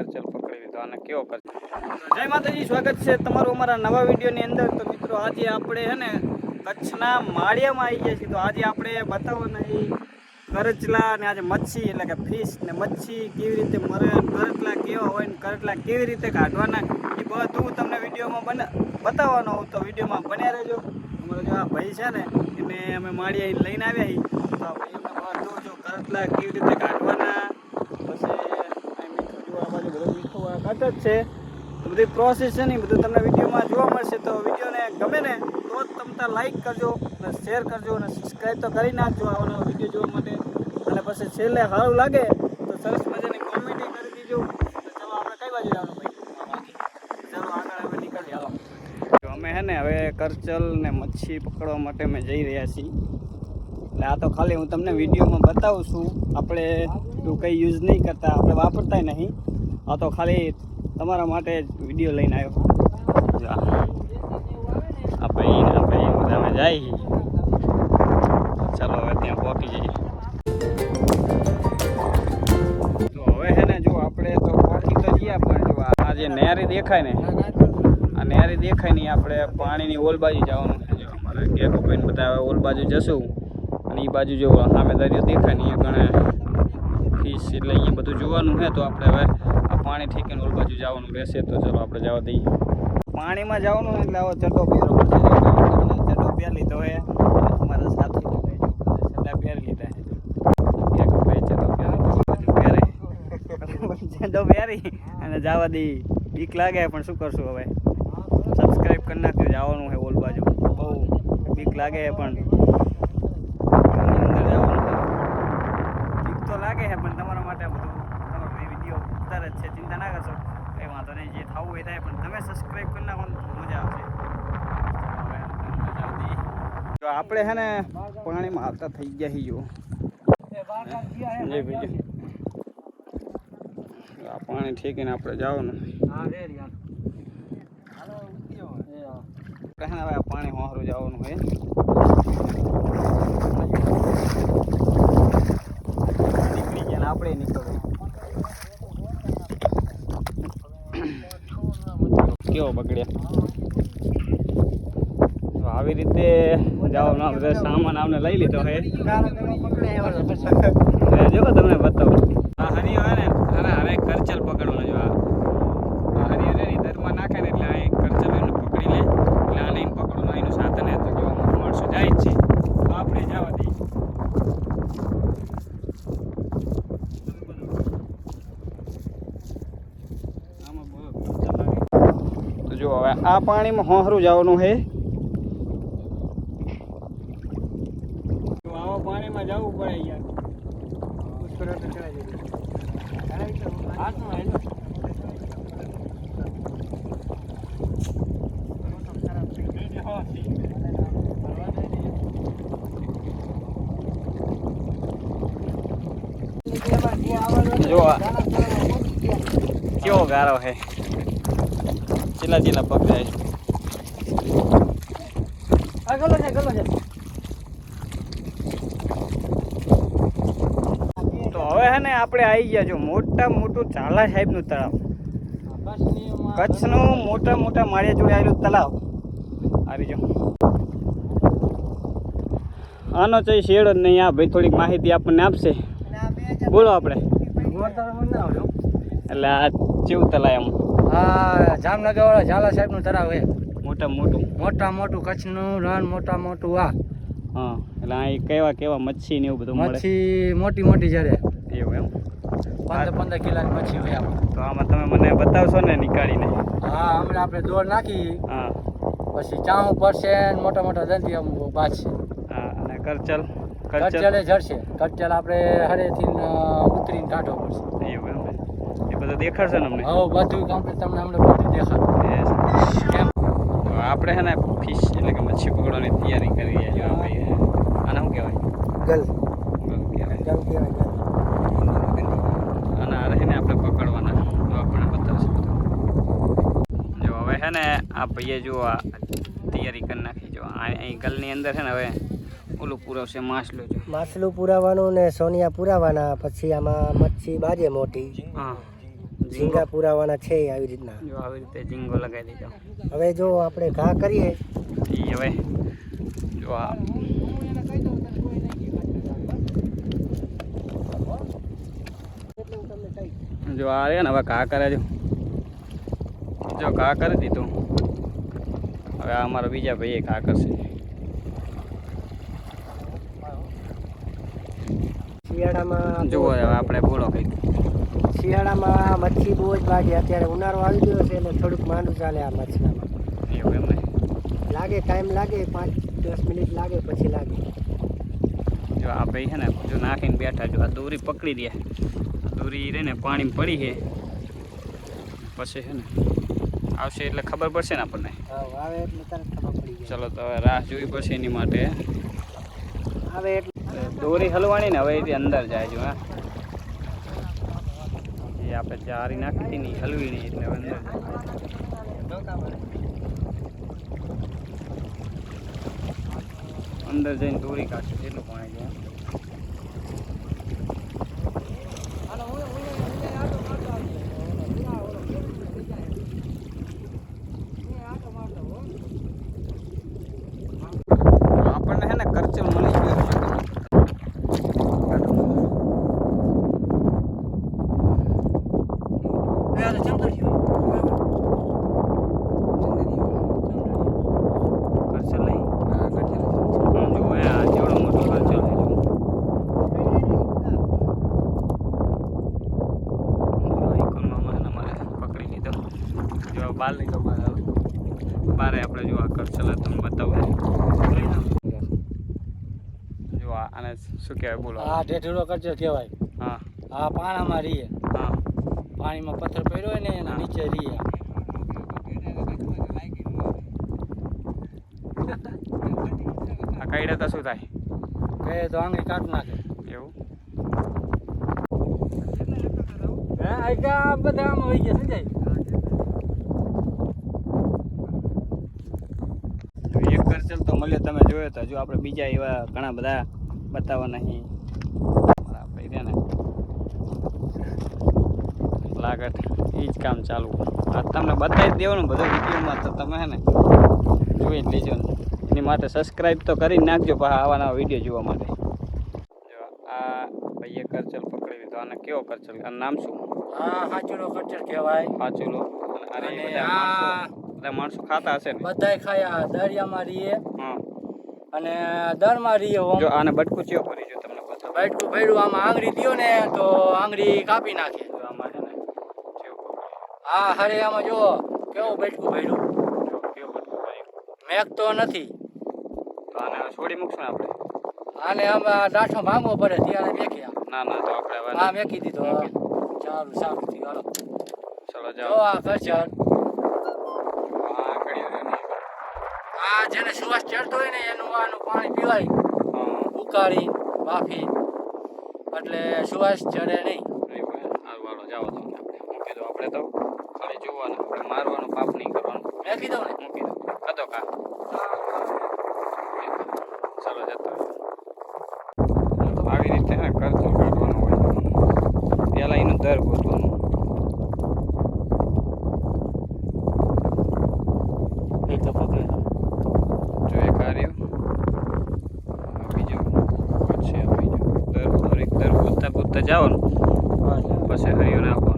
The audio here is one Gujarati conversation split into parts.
કરચલ પકડી લીધો અને કેવો કરચલ જય માતાજી, સ્વાગત છે તમારું અમારા નવા વિડીયોની અંદર. તો મિત્રો, આજે આપણે હે ને, કચ્છના માળિયામાં આવી ગયા છીએ. તો આજે આપણે બતાવવાના એ કરચલા અને આજે મચ્છી, એટલે કે ફિશ ને મચ્છી કેવી રીતે મરે, કરચલા કેવા હોય ને કરચલા કેવી રીતે કાઢવાના, એ બધું તમને વિડીયોમાં બને, બતાવવાનો હું તો વિડીયોમાં બન્યા રહેજો. અમારો જો આ ભાઈ છે ને, એને અમે માળિયા લઈને આવ્યા તો આ ભાઈ બધું જો કરચલા કેવી રીતે કાઢવાના મીઠું જો છે. તો બધી પ્રોસેસ છે ને બધું તમને વિડીયોમાં જોવા મળશે. તો વિડીયોને ગમે ને તો જ તમે તાર લાઈક કરજો અને શેર કરજો અને સબસ્ક્રાઈબ તો કરી નાખજો આવાનો વીડિયો જોવા માટે. અને પછી છેલ્લે સારું લાગે તો સરસ મજાની કોમેડી કરી દીજો. તો ચાલો આપણે કઈ બાજુ જવાનું ભાઈ? ચાલો આગળ તો અમે હે ને હવે કરચલ ને મચ્છી પકડવા માટે અમે જઈ રહ્યા છીએ. એટલે આ તો ખાલી હું તમને વિડીયોમાં બતાવું છું. આપણે એવું કંઈ યુઝ નહીં કરતા, આપણે વાપરતાય નહીં. આ તો ખાલી તમારા માટે જ વીડિયો લઈને આવ્યો જો. આ આ ભાઈ ને આ ભાઈ બધા અમે જાય ચાલો હવે ત્યાં પહોંચી જઈએ. તો હવે છે ને જો આપણે તો પહોંચી તો ગયા પણ જો આ જે નેરી દેખાય ને આ નેરી દેખાય નહીં આપણે પાણીની ઓલ બાજુ જવાનું છે. જો અમારે કેકો ભાઈને બધા હવે ઓલ બાજુ જશું. અને એ બાજુ જો સામે દરિયો દેખાય ને અહીંયા ઘણા ફિશ એટલે અહીંયા બધું જોવાનું છે. તો આપણે હવે પાણી ઠીકીને ઓલ બાજુ જવાનું રહેશે તો ચલો આપણે જવા દઈએ. પાણીમાં જવાનું એટલે આવો ચડ્ડો પહેરો પડશે ચડ્ડો પહેરી લીધો હે. તમારા સાથે ચડ્ડા પહેરી લીધા અને જવા દઈ બીક લાગે પણ શું કરશું હવે? સબસ્ક્રાઇબ કરી નાખજો. જવાનું છે ઓલ બાજુ. બહુ બીક લાગે પણ બીક તો લાગે છે પણ તમારા માટે બધું ઉતાર જ છે ચિંતા ના કરશો કંઈ વાંધો નહીં જે થવું એ થાય પણ તમે સબસ્ક્રાઈબ કરી નાખો મજા આવશે. આપણે છે ને પાણીમાં આવતા થઈ ગયા હી જો. જી ભાઈ જી. આ પાણી ઠેકીને આપણે જવાનું. હવે આ પાણી હોહરું જવાનું હોય નીકળી ગયા ને આપણે નીકળવું કેવો બગડ્યા? તો આવી રીતે જવાનું ના બધા સામાન આપણે લઈ લીધો હે જો તમને બતાવું. આ હરિયો હે ને આને હવે કરચલ પકડવાનો જો આ આ હરિયો છે ને ઈ દરમાં નાખે ને એટલે આ એક કરચલ એને પકડી લે એટલે આને એને પકડવાનું એનું સાધન હે તો જો માણસો જાય જ છે તો આપણે જવા દઈએ આમાં બહુ કરચલ લાગે. તો જો હવે આ પાણીમાં હોહરું જવાનું છે. આવા પાણીમાં જવું પડે યાર. જો આ કેવો ગારો છે. ચીલા ચીલા પગ જાય. છે તો હવે હે ને આપણે આવી ગયા જો મોટા મોટું ચાલા સાહેબનું તળાવ. કચ્છનું મોટા મોટા માળિયા જોડે આવેલું તળાવ. આવી જો. આનો છે શેડ જ નહીં આ ભાઈ થોડીક માહિતી આપણને આપશે. બોલો આપણે. એટલે આ જેવું તળાવ એમ? હા જામનગર વાળા ઝાલા સાહેબનું તળાવ છે. મોટા મોટું? મોટા મોટું કચ્છનું રણ મોટા મોટું આ. હા એટલે અહીં કેવા કેવા મચ્છી ને એવું બધું મચ્છી મોટી મોટી જયારે એવું એમ? પંદર પંદર કિલોની મચ્છી હોય તો આમાં તમે મને બતાવશો ને નીકાળીને. હા હમણાં આપણે દોડ નાખી. હા. પછી ચાઉ પડશે મોટા મોટા દંતી આમ બાજશે હા અને કરચલ? કરચલ? જડશે. કરચલ આપણે હરેથી ઉતરીને કાઢવો પડશે. ને? દેખાડશે ને અમને? હા બધું કમ્પ્લીટ તમને અમને બધું દેખાડશે કેમ? તો આપણે છે ને ફિશ એટલે કે મચ્છી પકડવાની તૈયારી કરી રહ્યા છીએ આ ભાઈ આને શું કહેવાય? ગલ. ગલ કહેવાય. ગલ કહેવાય અને આ રહીને આપણે પકડવાના. તો આપણે બતાવશે જો હવે છે ને આ ભાઈએ જો આ તૈયારી કરી નાખી. જો અહીં ગલની અંદર છે ને હવે ઓલું પુરાવશે માછલું જો. માછલું પુરાવાનું ને સોનિયા પુરાવાના પછી આમાં મચ્છી બાજે મોટી. હા. ઝીંગો પુરાવાના છે આવી રીતના. જો આવી રીતે ઝીંગો લગાવી દીધો. હવે જો આપણે ઘા કરીએ. એ હવે જો આ. જો આ રે ને હવે ઘા કરે જો જો ઘા કરી દીધું. હવે આ અમારા બીજા ભાઈએ ઘા કરશે. શિયાળામાં જુઓ હવે આપણે બોલો કંઈક શિયાળામાં મચ્છી બહુ જ લાગે અત્યારે ઉનાળો આવી ગયો છે એટલે થોડુંક માંડું ચાલે આ મચ્છીમાં લાગે ટાઈમ લાગે પાંચ દસ મિનિટ લાગે પછી લાગે. જો આ ભાઈ છે ને જો નાખીને બેઠા જો આ દોરી પકડી દે. દોરી રહે ને પાણીમાં પડી છે. પછી છે ને આવશે એટલે ખબર પડશે ને આપણને. ચલો તો હવે રાહ જોવી પડશે એની માટે. આવે એટલે દોરી હલવાની ને હવે એથી અંદર જાય જો હા. એ આપણે ચારી નાખી હતી ને હલવી નહીં એટલે અંદર અંદર જઈને દોરી કાઢશે એટલું પાણી જાય આપણને છે ને કરચલ મળી ગયો છે. કરચલ નહીં હમ, જુઓ હે, આ જેવડો મોટો કરચલ છે જુઓ. જો ઈકોન મામા છે ને અમારે પકડી લીધો જો બાર લીધો બાર હવે. બારે આપણે જો આ કરચલ તમને બતાવું જો આ આને શું કહેવાય બોલો. આ ઢેઢુડો કરજો કહેવાય. હા. હા પાણામાં રીએ હા. પાણીમાં પથ્થર પડ્યો હોય ને એના નીચે રીએ આ કાઢ્યા તો શું થાય? કહે તો આંગળી કાઢ નાખે. એવું? હે આ બધા આમાં હોય ગયા સંજય એક કરચલ તો મળ્યો તમે જોયો તો જો આપણે બીજા એવા ઘણા બધા બતાવવા નહીં. લાગત એ જ કામ ચાલુ. આ તમને બતાવી દેવાનું બધું વિડીયોમાં તો તમે હે ને જોઈ જ લેજો ને. એની માટે સબસ્ક્રાઈબ તો કરી નાખજો પણ આવા નવા વીડિયો જોવા માટે. જો આ ભાઈએ કરચલ પકડી લીધો. આને કેવો કરચલ? આનું નામ શું? હા હાચુડો કરચર કહેવાય. હાચુલો માણસો બધા માણસો ખાતા હશે ને? બધાય ખાયા દરિયામાં રહીએ. હા. અને દરમાં ઓમ જો આને બટકું ચિયો ભરી જો તમને બતાવું બટકું ભેડું આમાં આંગળી દ્યો ને તો આંગળી કાપી નાખે. જો આમાં છે ને હા હરે આમાં જો કેવું બટકું ભરી મેક તો નથી. તો આને છોડી મૂકશું આપણે? આને આમાં ડાઠો ભાંગવો પડે ત્યારે મેક્યા ના ના તો આપણે આ મેકી દીધો. સારું સારું થયું હાલો. ચલો જાઓ. આ કરચર આ કડી રહ્યો ને. આ જેને સુવાસ ચડતો હોય ને એનું આનું પાણી પીવાય. ઉકાળી બાફી. એટલે સુવાસ ચડે નહીં. આપણે તો ખાલી જોવાનું. આપણે મારવાનું પાપ નહીં કરવાનું. મેં કીધું ને. મૂકી દો. કદો કા ચાલો જતો આવી રીતે હે કાઢવાનું હોય. પહેલાં એનું દર ગોતવાનું એ તો પકડે જો એક આ રહ્યો આ બીજો છે આ બીજો દર દરેક દર ગોતતા ગોતતા જવાનું. પછી હરિયો નાખવાનું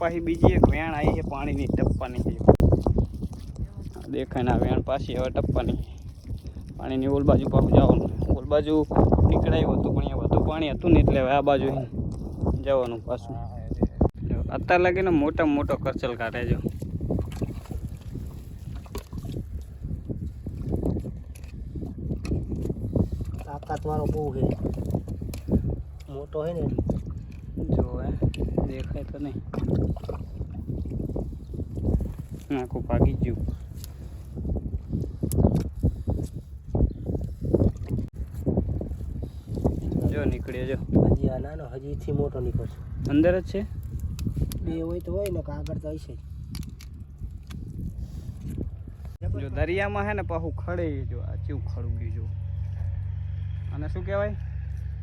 પાછી બીજી એક વેણ આવી છે પાણીની ટપ્પાની છે દેખાય ના વેણ પાછી હવે ટપ્પાની. પાણીની ઓલ બાજુ પાછું જવાનું. ઓલ બાજુ નીકળાયું હતું પણ અહીંયા વધુ પાણી હતું ને એટલે હવે આ બાજુ જવાનું પાછું. અત્યારે લાગીને મોટા મોટો કરચલ કાઢે જો. તાકાત વાળો બહુ છે. મોટો છે ને જો હે. દેખાય તો નહીં. આખું પાકી ગયું. જો નીકળ્યો જો. હજી આ નાનો હજીથી મોટો નીકળશે અંદર જ છે? બે હોય તો હોય ને કાગળ તો દરિયામાં હે ને પાછું ખડે જો ખડું ગયું અને શું કેવાય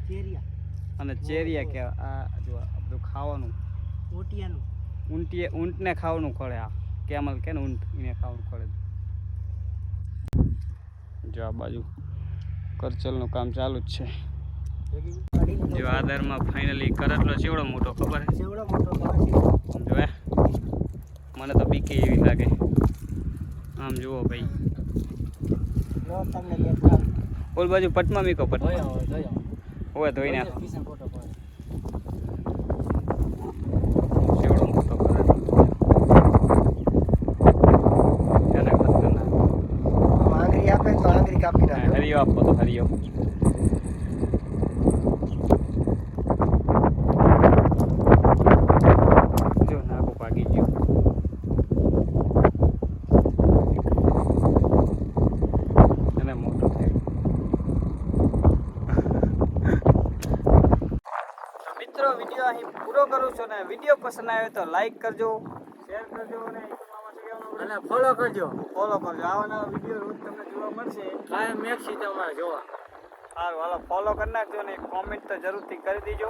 ચેરિયા. અને ચેરિયા કહેવાય આ જો આ બધું ખાવાનું. ઊંટિયાનું. ઊંટીએ ઊંટને ખાવાનું ખોળે આ. કેમલ કે ને ઊંટ એને ખાવાનું ખોળે જો આ બાજુ કરચલનું કામ ચાલુ જ છે. જો આ ફાઇનલી કરટલો ચેવડો મોટો ખબર હે જેવડો મોટો તો જો હે મને તો બીકે એવી લાગે. આમ જુઓ ભાઈ. ઓલ બાજુ પટમાં મીકો ધોઈ હોય ધોઈ નાખે હરિયો આપો તો હરિયો જો નાગો ભાગી ગયો એને મોટો થયો તો મિત્રો વીડિયો અહીં પૂરો કરું છું ને વીડિયો પસંદ આવ્યો તો લાઈક કરજો. શેર કરજો અને અને ફોલો કરજો. ફોલો કરજો. આવા નવા વીડિયો રોજ તમને જોવા મળશે. કાયમ મેક્સી તમારે જોવા. સારું હાલો ફોલો કરી નાખજો ને કોમેન્ટ તો જરૂરથી કરી દેજો.